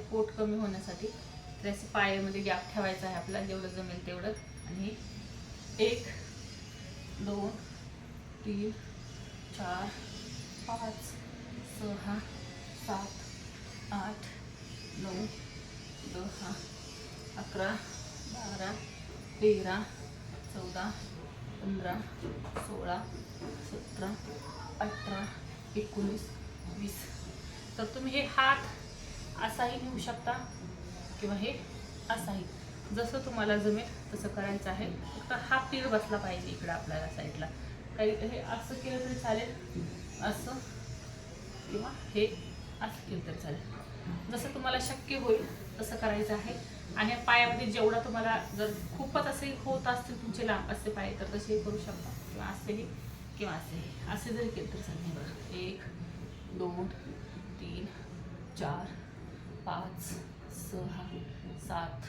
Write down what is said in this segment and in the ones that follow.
आहे पोट कमी होण्यासाठी तर असे पायामध्ये गॅप ठेवायचा आहे आपला जेवढं जमेल तेवढं. आणि एक दोन तीन चार पाच सहा सात आठ नऊ दहा अकरा बारा तेरा चौदा पंधरा सोळा सतरा अठरा एकोणीस वीस. तर तुम्ही हे हात असाही घेऊ शकता किंवा हे असाही. जसं तुम्हाला जमेल तसं करायचं आहे. फक्त हा पीर बसला पाहिजे इकडं आपल्याला साईडला. काही हे असं केलं तरी चालेल असं किंवा हे असं केलं तरी चालेल. जसं तुम्हाला शक्य होईल तसं करायचं आहे. आणि पायामध्ये जेवढा तुम्हाला जर खूपच असे होत असतील तुमचे लांब असे पाय तर तसेही करू शकता. किंवा असेही किंवा असेही. असे जरी केलं तरी चालेल. बघा. एक दोन तीन चार पाच सहा सात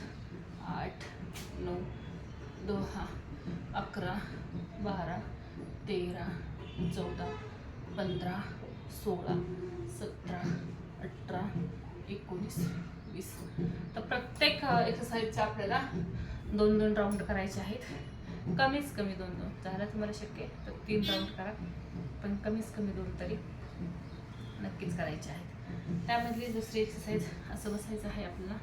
आठ नऊ दहा अकरा बारा तेरा चौदा पंधरा सोळा सतरा अठरा एकोणीस वीस. तर प्रत्येक एक्सरसाइजचे आपल्याला दोन दोन राऊंड करायचे आहेत. कमीच कमी दोन दोन. झालं तुम्हाला शक्य? आहे तर तीन राऊंड करा. पण कमीच कमी दोन तरी नक्कीच करायचे आहेत. त्यामधली दुसरी एक्सरसाइज असं बसायचं आहे आपल्याला.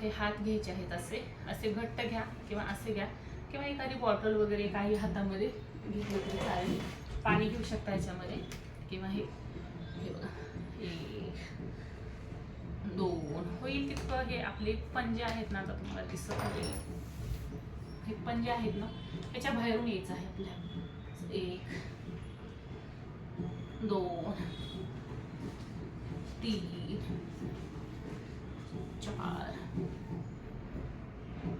हे हात घ्यायचे आहेत असे. असे घट्ट घ्या किंवा असे घ्या. किंवा एखादी बॉटल वगैरे काही हातामध्ये घेतलं तरी चालेल. पाणी घेऊ शकता याच्यामध्ये. किंवा हे हे बघा. एक दोन. होईल तितकं हे आपले पंजे आहेत ना आता तुम्हाला दिसत होईल हे पंजे आहेत ना त्याच्या बाहेरून यायचं आहे आपल्या. एक दोन तीन चार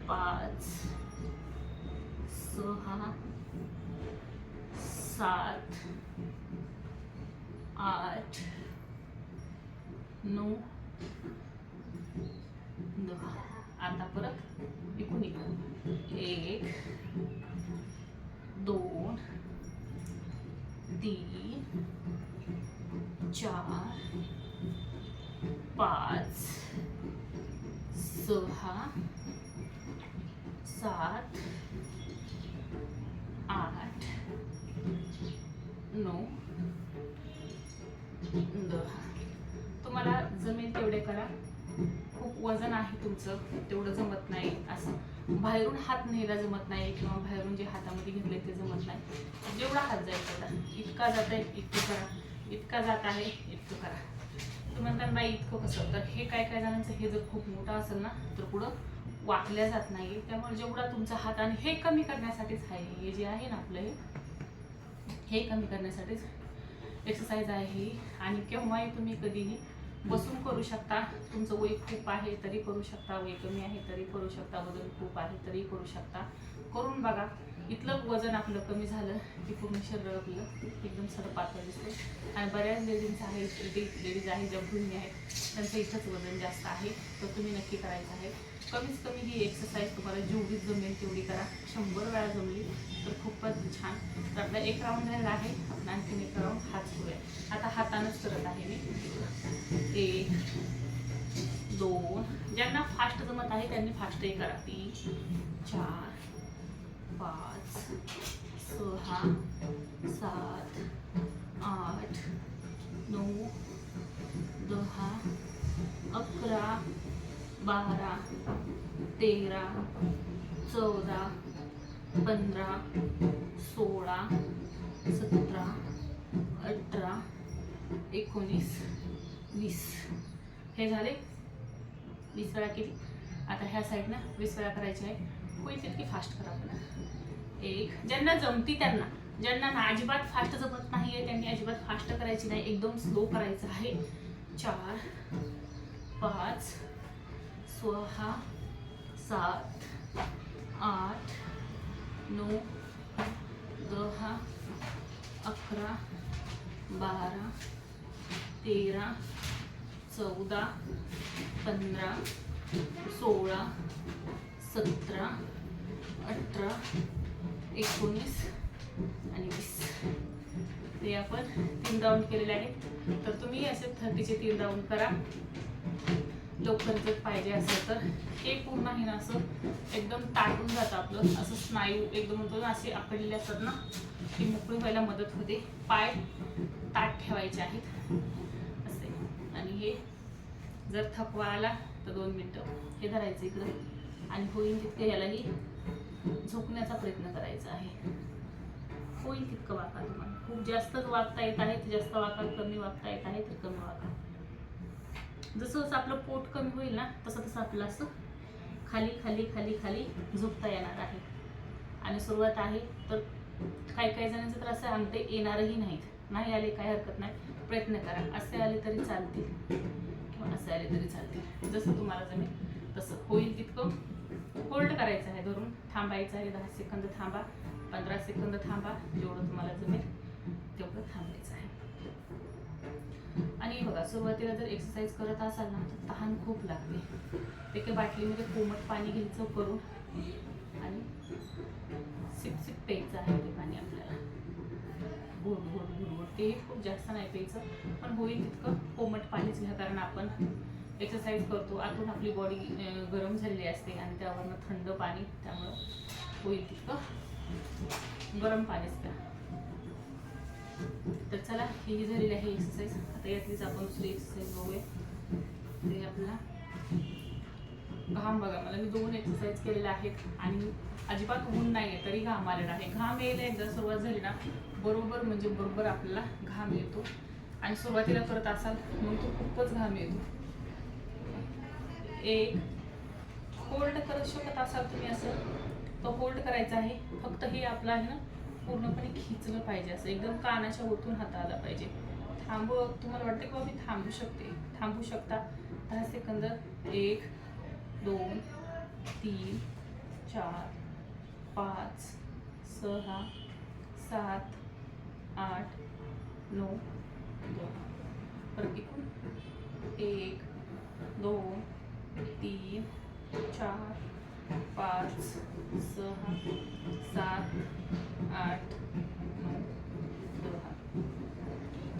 पाच सहा सात आठ नऊ दहा. आता परत इकडून इकडून. एक दोन तीन चार पाच सहा तुमचं तेवढं जमत नाही असं. बाहेरून हात न्यायला जमत नाही किंवा बाहेरून जे हातामध्ये घेतले ते जमत नाही. जेवढा हात जायचा इतका जात आहे इतकं करा. इतका जात आहे इतकं करा. तू म्हणता बाई इतकं कसं? तर हे काय काय जणांचं हे जर खूप मोठं असेल ना तर पुढं वाकल्या जात नाही. त्यामुळे जेवढा तुमचा हात आणि हे कमी करण्यासाठीच आहे. हे जे आहे ना आपलं हे हे कमी करण्यासाठीच एक्सरसाइज आहे. ही आणि केव्हाही तुम्ही कधीही बसून करू शकता. तुमचं वय खूप आहे तरी करू शकता. वय कमी आहे तरी करू शकता. वजन खूप आहे तरी करू शकता. करून बघा. इथलं वजन आपलं कमी झालं की पूर्ण शरीर आपलं एकदम सर पातळ दिसते आणि बऱ्याच लेडीज आहेत लेडीज आहेत ज्या गृहिणी आहेत त्यांचं इथंच वजन जास्त आहे. तर तुम्ही नक्की करायचं आहे. कमीत कमी ही एक्सरसाइज तुम्हाला जेवढी जमेल तेवढी करा. शंभर वेळा जमली तर खूपच छान. तर आपला एक राऊंड झालेला आहे. आपण आणखीन एक राऊंड हात करूया आता हातानंच करत आहे मी. एक दोन. ज्यांना फास्ट जमत आहे त्यांनी फास्टही करा. तीन चार पाच सहा सात आठ नऊ दहा अकरा बारा तेरा चौदा पंधरा सोळा सतरा अठरा एकोणीस वीस. हे झाले? वीस वेळा किती आता ह्या साईडनं वीस वेळा करायचे आहे. होईल तितकी फास्ट करा आपण एक ज्यांना जमती त्यांना. ज्यांना ना अजिबात फास्ट जमत नाही आहे त्यांनी अजिबात फास्ट करायची नाही. एकदम स्लो करायचं आहे. चार पाच सहा सात आठ नऊ दहा अकरा बारा तेरा चौदा पंधरा सोळा सतरा अठरा एकोणीस आणि वीस. ते आपण तीन राऊंड केलेले आहेत. तर तुम्ही असे थर्टीचे तीन राऊंड करा. लवकर जर पाहिजे असेल तर. हे पूर्ण आहे ना असं एकदम ताटून जातं आपलं. असं स्नायू एकदम होतो ना असे आकडलेले असतात ना ती मोकळी व्हायला मदत होते. पाय ताट ठेवायचे आहेत. असे. आणि हे जर थकवा आला तर दोन मिनटं. हे धरायचं इकडं. आणि होईल तितकं यालाही झोपण्याचा प्रयत्न करायचा आहे. होईल तितकं वाका तुम्हाला. खूप जास्तच वागता येत आहे तर जास्त वाकाल कमी वागता येत आहे तर कमी वाका. जसं जसं आपलं पोट कमी होईल ना तसं तसं आपलं असं खाली खाली खाली खाली झोपता येणार आहे. आणि सुरुवात आहे तर काही काही जणांचं तर असं अंगठे येणारही नाहीत. नाही आले काही हरकत नाही. प्रयत्न करा. असे आले तरी चालतील. किंवा असे आले तरी चालतील. जसं तुम्हाला जमेल तसं. होईल तितकं. होल्ड करायचं आहे धरून. थांबायचं आहे. दहा सेकंद थांबा. पंधरा सेकंद थांबा. जेवढं तुम्हाला जमेल तेवढं थांबायचं आहे. आणि बघा सुरुवातीला जर एक्सरसाइज करत असाल ना तर तहान खूप लागते. ते काही बाटलीमध्ये कोमट पाणी घ्यायचं करून आणि सिप सिप प्यायचं आहे ते पाणी आपल्याला. गोड गोड गोड गोड. ते खूप जास्त नाही प्यायचं पण होईल तितकं कोमट पाणीच घ्या कारण आपण एक्सरसाइज करतो. आतून आपली बॉडी गरम झालेली असते आणि त्यावरनं थंड पाणी त्यामुळं होईल तितकं. गरम पाणीच प्या तर चला ही झालेली आहे एक्सरसाइज आता यातलीच आपण दुसरी एक्सरसाइज बघूया. ते आपला घाम बघा मला मी दोन एक्सरसाइज केलेल्या आहेत आणि अजिबात ऊन नाही आहे तरी घाम आलेला आहे. घाम यायला एकदा सुरुवात झाली ना बरोबर म्हणजे बरोबर आपल्याला घाम येतो. आणि सुरुवातीला करत असाल मग तो खूपच घाम येतो. एक होल्ड करत शकत असाल तुम्ही असं तो होल्ड करायचा आहे. फक्त हे आपलं आहे ना पूर्णपणे खिचलं पाहिजे असं. एकदम कानाच्या ओतून हाताळला पाहिजे. थांब तुम्हाला वाटतं की बाबा मी थांबू शकते? थांबू शकता? दहा सेकंद. एक दोन तीन चार पाच सहा सात आठ नऊ दोन. परत एकूण एक दोन तीन चार पाच सहा सात आठ नऊ दहा.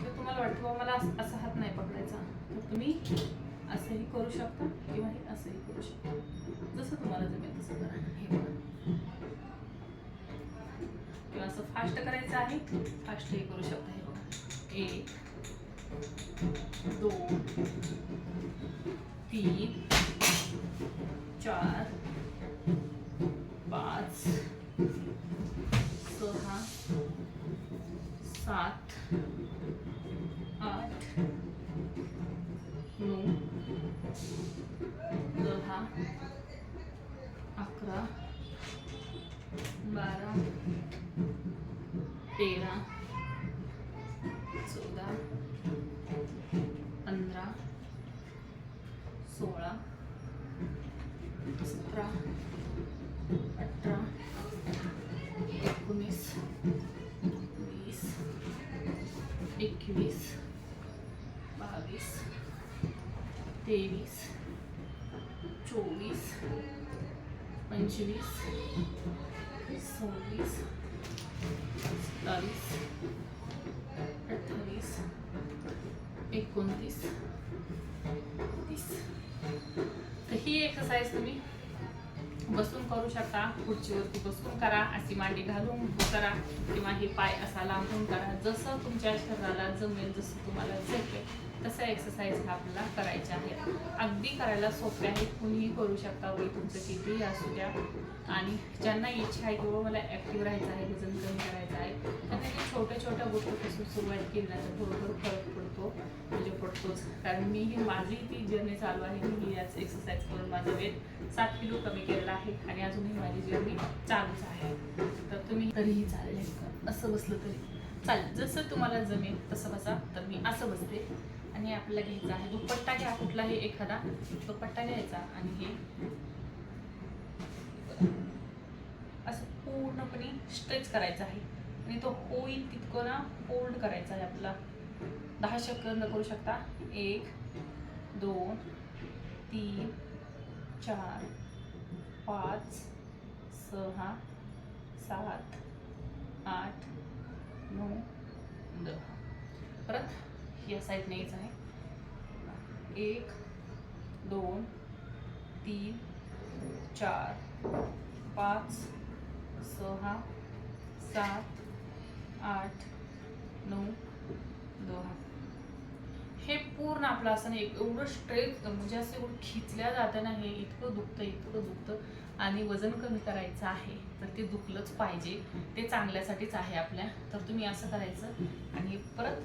तर तुम्हाला वाटतं बाबा मला असं असा हात नाही पकडायचा. तर तुम्ही असंही करू शकता किंवा हे असंही करू शकता. जसं तुम्हाला जमेल तसं करा. हे बघा. किंवा असं फास्ट करायचं आहे फास्टही करू शकता. हे बघा. एक दोन तीन चार एकवीस बावीस तेवीस चोवीस पंचवीस सव्वीस सत्तावीस अठ्ठावीस एकोणतीस तीस. तर ही एक्सरसाइज तुम्ही बसून करू शकता. खुर्चीवरती बसून करा. अशी मांडी घालून करा. किंवा हे पाय असा लांबून करा. जसं तुमच्या शरीराला जमेल जसं तुम्हाला झेपेल तसं एक्सरसाइज हा आपल्याला करायच्या आहेत अगदी करायला सोपे आहेत कुणीही करू शकता वय तुमचं कितीही असू द्या. आणि ज्यांना इच्छा आहे की बाबा मला ॲक्टिव्ह राहायचं आहे वजन कमी करायचं आहे. त्यांना त्यांनी छोट्या छोट्या गोष्टीपासून सुरुवात केली ना तर बरोबर फरक पडतो. म्हणजे पडतोच. कारण मी ही माझी ती जर्नी चालू आहे. मी याच एक्सरसाइज करून माझं वेट सात किलो कमी केला आहे आणि अजूनही माझी जर्नी चालूच आहे तर तुम्ही तरीही चालेल. असं बसलं तरी. चालेल जसं तुम्हाला जमेल तसं बसा तर मी असं बसते. आणि आपल्याला घ्यायचा आहे दुपट्टा घ्या कुठलाही एखादा. दुपट्टा घ्यायचा आणि हे. असं पूर्णपणे स्ट्रेच करायचं आहे. आणि तो होईल तितकं ना फोल्ड करायचा आहे आपला. दहा सेकंद करू शकता. एक दोन तीन चार पाच सहा सात आठ नऊ दहा. परत या साईडने यायचं आहे. एक दोन तीन चार पाच सहा सात आठ नऊ दहा. पूर्ण आपलं असं नाही एवढं स्ट्रेस म्हणजे असं एवढं खिचल्या जातं ना हे इतकं दुखतं इतकं दुखतं. आणि वजन कमी करायचं आहे तर ते दुखलंच पाहिजे. ते चांगल्यासाठीच आहे आपल्या. तर तुम्ही असं करायचं. आणि परत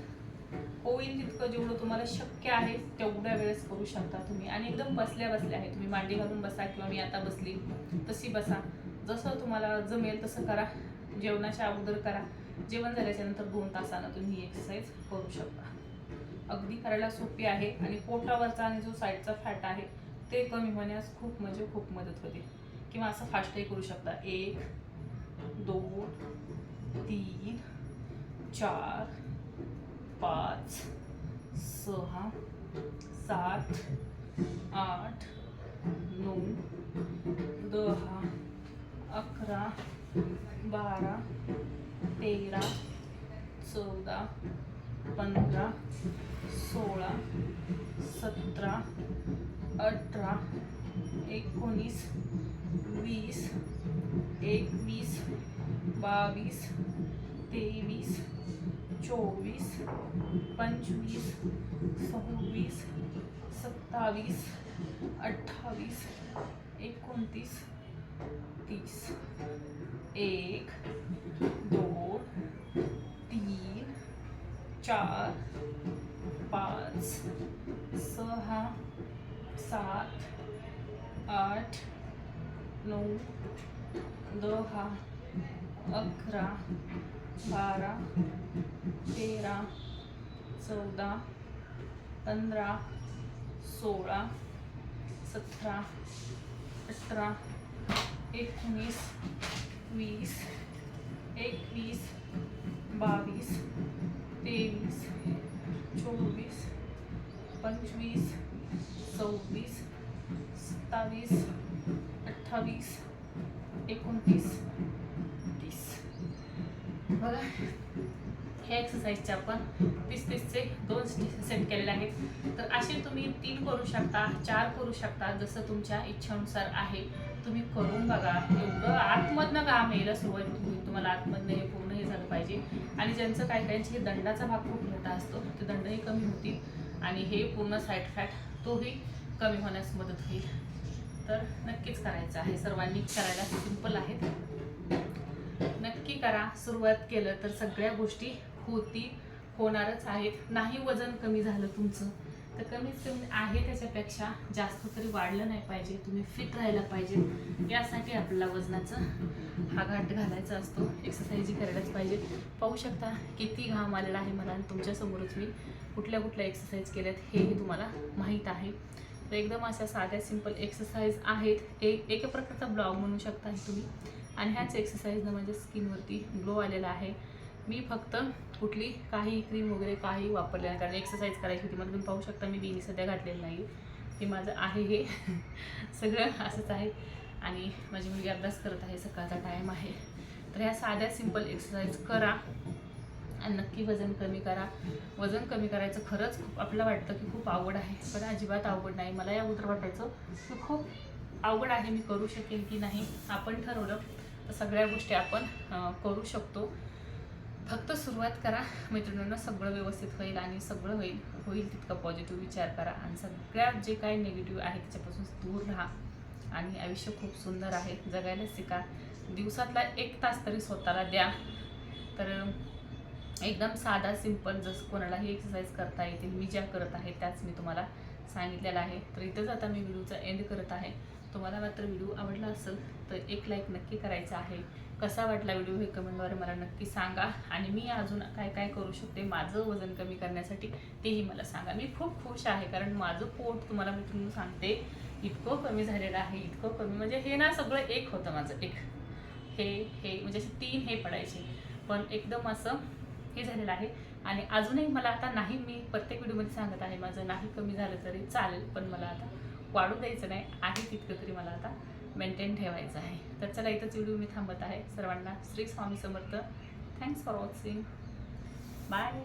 होईल तितकं जेवढं तुम्हाला शक्य आहे तेवढ्या वेळेस करू शकता तुम्ही. आणि एकदम बसल्या बसल्या आहे तुम्ही. मांडी घालून बसा किंवा मी आता बसली तशी बसा. जसं तुम्हाला जमेल तसं करा. जेवणाच्या अगोदर करा. जेवण झाल्याच्यानंतर दोन तासानं तुम्ही एक्सरसाइज करू शकता. अगदी करायला सोपी आहे आणि पोटावरचा आणि जो साईडचा फॅट आहे ते कमी होण्यास खूप म्हणजे खूप मदत होते. किंवा असं फास्टही करू शकता. एक दोन तीन चार पाच सहा सात आठ नऊ दहा अकरा बारा तेरा चौदा पंधरा सोळा सतरा अठरा एकोणीस, वीस, एकवीस, बावीस, तेवीस, चोवीस, पंचवीस, सव्वीस, सत्तावीस, अठ्ठावीस, एकोणतीस, तीस. एक तीन चार पाच सहा सात आठ नऊ दहा अकरा बारा तेरा चौदा पंधरा सोळा सतरा अठरा एकोणीस वीस एकवीस बावीस तेवीस चोवीस पंचवीस सव्वीस सत्तावीस अठ्ठावीस एकोणतीस तीस. बघा हे एक्सरसाइजचे आपण तीस तीसचे दोन सेट केलेले आहेत. तर असे तुम्ही तीन करू शकता चार करू शकता जसं तुमच्या इच्छेनुसार आहे. तुम्ही करून बघा. एवढं आतमधनं काम यायला सुरुवात तुम्ही तुम्हाला आतमधनं हे पूर्ण हे झालं पाहिजे. आणि ज्यांचं काय काय हे दंडाचा भाग खूप मोठा असतो ते दंडही कमी होतील. आणि हे पूर्ण साईड फॅट तोही कमी होण्यास मदत होईल. तर नक्कीच करायचं आहे. सर्वांनी करायला सिंपल आहेत. नक्की करा. सुरुवात केलं तर सगळ्या गोष्टी होती होणारच आहेत. नाही वजन कमी झालं तुमचं तर कमीत कमी आहे त्याच्यापेक्षा जास्त तरी वाढलं नाही पाहिजे. तुम्ही फिट राहायला पाहिजे. यासाठी आपल्याला वजनाचं हा घाट घालायचा असतो. एक्सरसाइज करायलाच पाहिजे. पाहू शकता किती घाम आलेला आहे मला आणि तुमच्यासमोरच मी कुठल्या कुठल्या एक्सरसाइज केल्यात हेही तुम्हाला माहीत आहे. तर एकदम अशा साध्या सिंपल एक्सरसाइज आहेत. एक एका प्रकारचा ब्लॉग म्हणू शकता तुम्ही. आणि ह्याच एक्सरसाइजनं माझ्या स्किनवरती ग्लो आलेला आहे. मी फक्त कुठली काही क्रीम वगैरे काही वापरले नाही. कारण एक्सरसाइज करायची होती. मला तुम्ही पाहू शकता मी बिनी सध्या घातलेलं नाही हे माझं आहे हे. सगळं असंच आहे. आणि माझी मुलगी अभ्यास करत आहे. सकाळचा टाईम आहे. तर ह्या साध्या सिंपल एक्सरसाइज करा. आणि नक्की वजन कमी करा. वजन कमी करायचं खरंच खूप आपल्याला वाटतं की खूप आवड आहे. पण अजिबात आवड नाही. मला या अगोदर वाटायचं की खूप आवड आहे. मी करू शकेन की नाही? आपण ठरवलं तर सगळ्या गोष्टी आपण करू शकतो. फक्त सुरुवात करा. मित्रांना सगळं व्यवस्थित होईल आणि सगळं होईल होईल तितका पॉझिटिव्ह विचार करा. आणि सगळ्यात जे काही निगेटिव्ह आहे त्याच्यापासून दूर राहा. आणि आयुष्य खूप सुंदर आहे. जगायला शिका. दिवसातला एक तास तरी स्वतःला द्या. तर एकदम साधा सिंपल जसं कोणालाही एक्सरसाइज करता येतील मी ज्या करत आहे त्याच मी तुम्हाला सांगितलेलं आहे. तर इथंच आता मी व्हिडिओचा एंड करत आहे. तुम्हाला मात्र व्हिडिओ आवडला असेल तर एक लाईक नक्की करायचा आहे. कसा वाटला व्हिडिओ हे कमेंटद्वारे मला नक्की सांगा. आणि मी अजून काय काय करू शकते माझं वजन कमी करण्यासाठी तेही मला सांगा. मी खूप खुश आहे कारण माझं पोट तुम्हाला मी तुम्ही सांगते इतकं कमी झालेलं आहे इतकं कमी. म्हणजे हे ना सगळं एक होतं माझं एक. हे हे म्हणजे असे तीन हे पडायचे. पण एकदम असं हे झालेलं आहे. आणि अजूनही मला आता नाही मी प्रत्येक व्हिडिओमध्ये सांगत आहे माझं नाही कमी झालं तरी चालेल पण मला आता वाढू द्यायचं नाही. आहे तितकं तरी मला आता. मेंटेन ठेवायचं आहे. तर चला इथंच व्हिडिओ मी थांबत आहे. सर्वांना Shri Swami Samarth. Thanks for watching bye